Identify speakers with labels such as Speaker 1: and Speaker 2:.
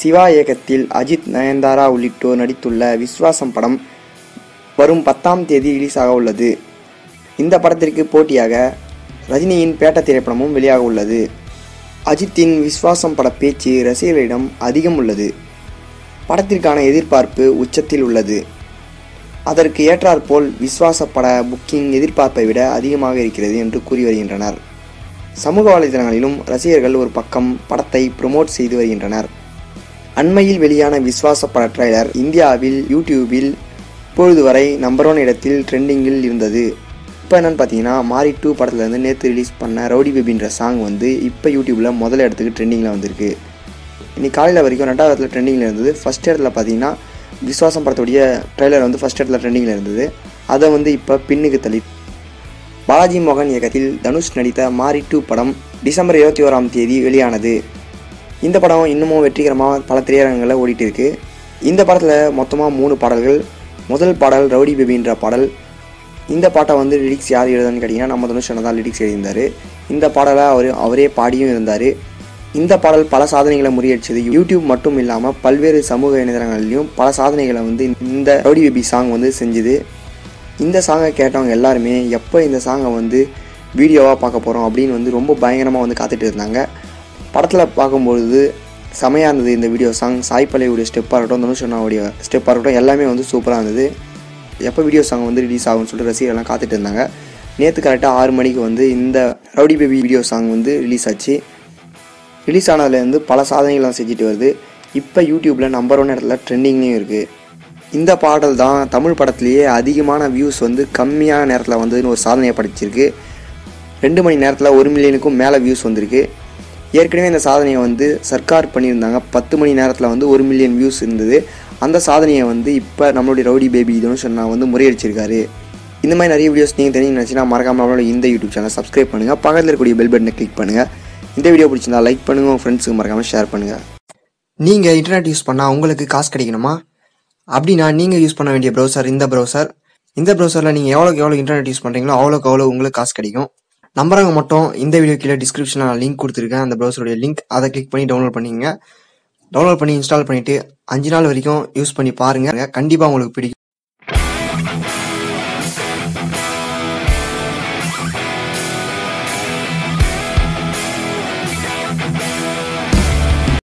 Speaker 1: சிவா இயக்கத்தில் அஜித் நயன்தாரா உள்ளிட்டோர் நடித்துள்ள விஸ்வாசம் படம் வரும் பத்தாம் தேதி ரிலீஸ் ஆக உள்ளது. இந்த படத்திற்கு போட்டியாக ரஜினியின் பேட்ட திரைப்படமும் வெளியாக உள்ளது. அஜித்தின் விஸ்வாசம் பட பேச்சு ரசிகர்களிடம் அதிகம் உள்ளது. படத்திற்கான எதிர்பார்ப்பு உச்சத்தில் உள்ளது. அதற்கு ஏற்றாற்போல் விஸ்வாச பட புக்கிங் எதிர்பார்ப்பை விட அதிகமாக இருக்கிறது என்று கூறி வருகின்றனர். சமூக வலைதளங்களிலும் ரசிகர்கள் ஒரு பக்கம் படத்தை ப்ரொமோட் செய்து வருகின்றனர். அண்மையில் வெளியான விஸ்வாச பட ட்ரைலர் இந்தியாவில் யூடியூபில் இப்பொழுது வரை நம்பர் ஒன் இடத்தில் ட்ரெண்டிங்கில் இருந்தது. இப்போ என்னன்னு பார்த்தீங்கன்னா மாரி டூ படத்துலேருந்து நேற்று ரிலீஸ் பண்ண ரவுடி பேபின்ற சாங் வந்து இப்போ யூடியூப்பில் முதல் இடத்துக்கு ட்ரெண்டிங்கில் வந்திருக்கு. இன்னைக்கு காலையில் வரைக்கும் ரெண்டாவது இடத்துல ட்ரெண்டிங்கில் இருந்தது. ஃபஸ்ட் இடத்துல பார்த்தீங்கன்னா விஸ்வாசம் படத்துடைய ட்ரெய்லர் வந்து ஃபஸ்ட் இடத்துல ட்ரெண்டிங்கில் இருந்தது. அதை வந்து இப்போ பின்னுக்கு தள்ளி பாலாஜி மோகன் இயக்கத்தில் தனுஷ் நடித்த மாரி டூ படம் டிசம்பர் இருபத்தி ஓராம் தேதி வெளியானது. இந்த படம் இன்னமும் வெற்றிகரமாக பல திரையரங்களில் ஓடிட்டு இருக்கு இந்த படத்தில் மொத்தமாக மூணு பாடல்கள். முதல் பாடல் ரவுடி பேபின்ற பாடல். இந்த பாட்டை வந்து லிரிக்ஸ் யார் எழுதுன்னு கேட்டிங்கன்னா நம்ம தனுஷ் தான் லிரிக்ஸ் எழுதியிருந்தார். இந்த பாடலை அவர் அவரே பாடியும் இருந்தார். இந்த பாடல் பல சாதனைகளை முறியடிச்சது. யூடியூப் மட்டும் இல்லாமல் பல்வேறு சமூக இணையதளங்கள்லையும் பல சாதனைகளை வந்து இந்த ரவுடி பேபி சாங் வந்து செஞ்சுது. இந்த சாங்கை கேட்டவங்க எல்லாருமே எப்போ இந்த சாங்கை வந்து வீடியோவாக பார்க்க போகிறோம் அப்படின்னு வந்து ரொம்ப பயங்கரமாக வந்து காத்துட்டு இருந்தாங்க. படத்தில் பார்க்கும்பொழுது செமையாக இருந்தது இந்த வீடியோ சாங் சாய் பழையுடைய ஸ்டெப்பாக இருக்கட்டும் தனுஷ் அண்ணாவுடைய ஸ்டெப்பாக இருக்கட்டும் எல்லாமே வந்து சூப்பராக இருந்தது. எப்போ வீடியோ சாங் வந்து ரிலீஸ் ஆகும்னு சொல்லிட்டு ரசிகர்கள்லாம் காத்துட்டு இருந்தாங்க. நேற்று கரெக்டாக ஆறு மணிக்கு வந்து இந்த ரவுடி பேபி வீடியோ சாங் வந்து ரிலீஸ் ஆச்சு. ரிலீஸ் ஆனதுலேருந்து பல சாதனைகள்லாம் செஞ்சுட்டு வருது. இப்போ யூடியூப்பில் நம்பர் ஒன் இடத்துல ட்ரெண்டிங்லேயும் இருக்குது இந்த பாடல் தான் தமிழ் படத்துலேயே அதிகமான வியூஸ் வந்து கம்மியான நேரத்தில் வந்து ஒரு சாதனையை படைச்சிருக்கு. ரெண்டு மணி நேரத்தில் ஒரு மில்லியனுக்கும் மேலே வியூஸ் வந்திருக்கு. ஏற்கனவே இந்த சாதனையை வந்து சர்க்கார் பண்ணியிருந்தாங்க. பத்து மணி நேரத்தில் வந்து ஒரு மில்லியன் வியூஸ் இருந்தது. அந்த சாதனையை வந்து இப்போ நம்மளுடைய ரவுடி பேபி இதுன்னு சொன்னால் வந்து முறையடிச்சிருக்காரு. இந்த மாதிரி நிறைய வீடியோஸ் நீங்கள் தெரிஞ்சு நினச்சினா மறக்காமல் நம்மளோட இந்த யூடியூப் சேனல் சப்ஸ்கிரைப் பண்ணுங்கள் பக்கத்தில் இருக்கக்கூடிய பெல் பட்டனை கிளிக் பண்ணுங்கள் இந்த வீடியோ பிடிச்சிருந்தா லைக் பண்ணுங்கள் உங்கள் ஃப்ரெண்ட்ஸுக்கு மறக்காமல் ஷேர் பண்ணுங்கள் நீங்கள் இன்டர்நெட் யூஸ் பண்ணால் உங்களுக்கு காசு கிடைக்கணுமா? அப்படின்னா நீங்கள் யூஸ் பண்ண வேண்டிய ப்ரௌசர் இந்த ப்ரௌசர் இந்த ப்ரௌசரில் நீங்கள் எவ்வளோக்கு எவ்வளோ இன்டர்நெட் யூஸ் பண்ணுறீங்களோ அவ்வளோக்கு அவ்வளோ உங்களுக்கு காசு கிடைக்கும். நம்புறவங்க மட்டும் இந்த வீடியோ கீழே டிஸ்கிரிப்ஷனில் நான் லிங்க் கொடுத்துருக்கேன். அந்த ப்ரௌசருடைய லிங்க் அதை கிளிக் பண்ணி டவுன்லோட் பண்ணிங்க டவுன்லோட் பண்ணி இன்ஸ்டால் பண்ணிவிட்டு அஞ்சு நாள் வரைக்கும் யூஸ் பண்ணி பாருங்கள் கண்டிப்பாக உங்களுக்கு பிடிக்கும்.